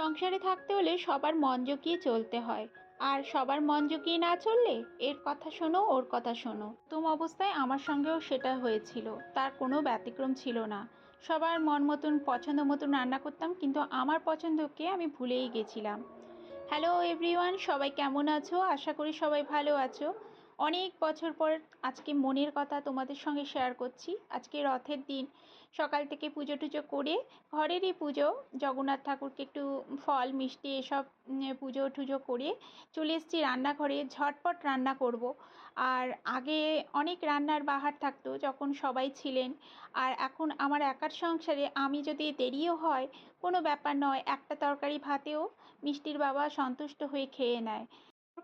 সংসারে থাকতে হলে সবার মন জুগিয়ে চলতে হয়। আর সবার মন জুগিয়ে না চললে এর কথা শোনো, ওর কথা শোনো। তুম অবস্থায় আমার সঙ্গেও সেটা হয়েছিল, তার কোনো ব্যতিক্রম ছিল না। সবার মন মতন, পছন্দ মতন রান্না করতাম, কিন্তু আমার পছন্দকে আমি ভুলেই গেছিলাম। হ্যালো এভরিওয়ান সবাই কেমন আছো? আশা করি সবাই ভালো আছো। অনেক বছর পর আজকে মনের কথা তোমাদের সঙ্গে শেয়ার করছি। আজকে রথের দিন, সকাল থেকে পুজো টুজো করে ঘরেরই পুজো, জগন্নাথ ঠাকুরকে একটু ফল, মিষ্টি এসব পুজো টুজো করে চলে এসেছি রান্নাঘরে, ঝটপট রান্না করব। আর আগে অনেক রান্নার বাহার থাকতো যখন সবাই ছিলেন। আর এখন আমার একার সংসারে আমি যদি দেরিও হয়, কোনো ব্যাপার নয়, একটা তরকারি ভাতেও মিষ্টির বাবা সন্তুষ্ট হয়ে খেয়ে নেয়।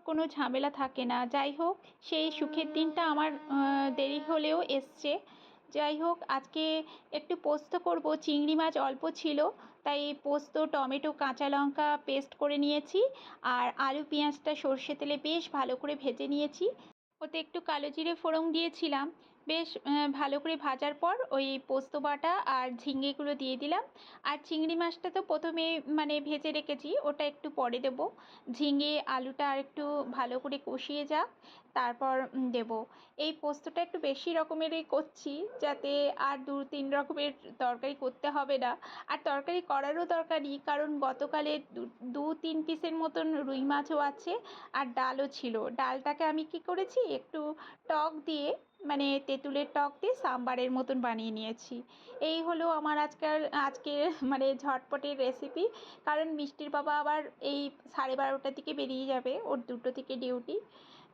কোনো ঝামেলা থাকে না। যাই হোক, সেই সুখের দিনটা আমার দেরি হলেও এসছে। যাই হোক, আজকে একটু পোস্ত করব। চিংড়ি মাছ অল্প ছিল, তাই পোস্ত, টমেটো, কাঁচা লঙ্কা পেস্ট করে নিয়েছি। আর আলু, পেঁয়াজটা সর্ষে তেলে বেশ ভালো করে ভেজে নিয়েছি। ওতে একটু কালো জিরে ফোড়ন দিয়েছিলাম। বেশ ভালো করে ভাজার পর ওই পোস্ত বাটা আর ঝিঙ্গেগুলো দিয়ে দিলাম। আর চিংড়ি মাছটা তো প্রথমে মানে ভেজে রেখেছি, ওটা একটু পরে দেবো। ঝিঙে, আলুটা আর একটু ভালো করে কষিয়ে যাক, তারপর দেবো। এই পোস্তটা একটু বেশি রকমেরই করছি, যাতে আর দু, তিন রকমের তরকারি করতে হবে না। আর তরকারি করারও দরকার নেই, কারণ গতকালে দু তিন পিসের মতন রুই মাছও আছে, আর ডালও ছিল। ডালটাকে আমি কি করেছি, একটু টক দিয়ে মানে তেঁতুলের টক দিয়ে সাম্বারের মতন বানিয়ে নিয়েছি। এই হলো আমার আজকাল আজকে মানে ঝটপটের রেসিপি কারণ মিষ্টির বাবা আবার এই সাড়ে বারোটার দিকে বেরিয়ে যাবে, ওর দুটো থেকে ডিউটি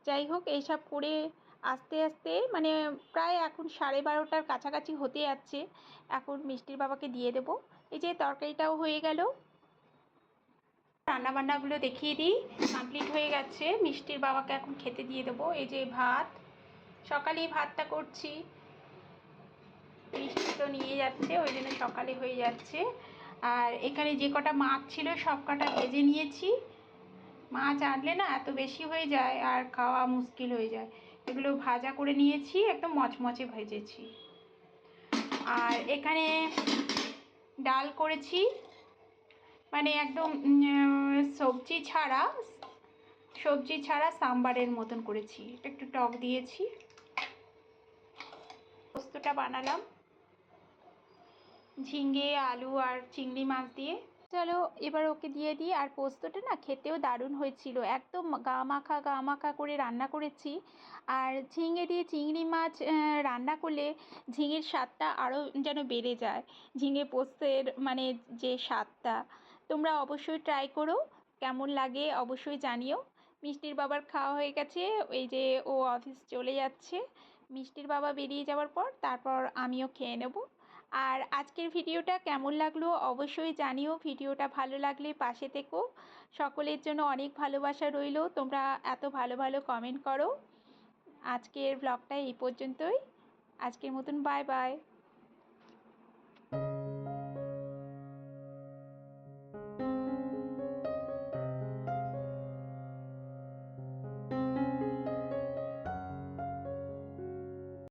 যাই হোক, এইসব করে আস্তে আস্তে মানে প্রায় এখন সাড়ে বারোটার কাছাকাছি হতে যাচ্ছে। এখন মিষ্টির বাবাকে দিয়ে দেবো। এই যে তরকারিটাও হয়ে গেল। রান্নাবান্নাগুলো দেখিয়ে দিই। কমপ্লিট হয়ে গেছে। মিষ্টির বাবাকে এখন খেতে দিয়ে দেবো। এই যে ভাত সকালেই ভাতটা করছি। মিষ্টি তো নিয়ে যাচ্ছে, ওই জন্য সকালে হয়ে যাচ্ছে। আর এখানে যে কটা মাছ ছিল, সব কটা ভেজে নিয়েছি। মাছ আনলে না এত বেশি হয়ে যায়, আর খাওয়া মুশকিল হয়ে যায়। এগুলো ভাজা করে নিয়েছি, একদম মচমচে ভেজেছি। আর এখানে ডাল করেছি। মানে একদম সবজি ছাড়া সবজি ছাড়া সাম্বারের মতন করেছি। একটু টক দিয়েছি। পোস্তটা বানালাম। ঝিঙ্গে আলু আর চিংড়ি মাছ দিয়ে। চলো, এবার ওকে দিয়ে দিই। আর পোস্তটা না খেতেও দারুণ হয়েছিল। একদম গা মাখা গা মাখা করে রান্না করেছি। আর ঝিঙে দিয়ে চিংড়ি মাছ রান্না করলে ঝিঙের স্বাদটা আরও যেন বেড়ে যায়। ঝিঙে পোস্তের মানে যে স্বাদটা। তোমরা অবশ্যই ট্রাই করো। কেমন লাগে অবশ্যই জানিও। মিষ্টির বাবার খাওয়া হয়ে গেছে। এই যে ও অফিস চলে যাচ্ছে। মিষ্টির বাবা বেরিয়ে যাওয়ার পর তারপর আমিও খেয়ে নেব। আর আজকের ভিডিওটা কেমন লাগল অবশ্যই জানিও। ভিডিওটা ভালো লাগলে পাশে থেকো। সকলের জন্য অনেক ভালোবাসা রইল। তোমরা এত ভালো ভালো কমেন্ট করো। আজকের ব্লগটা এই পর্যন্তই। আজকের মতন বাই বাই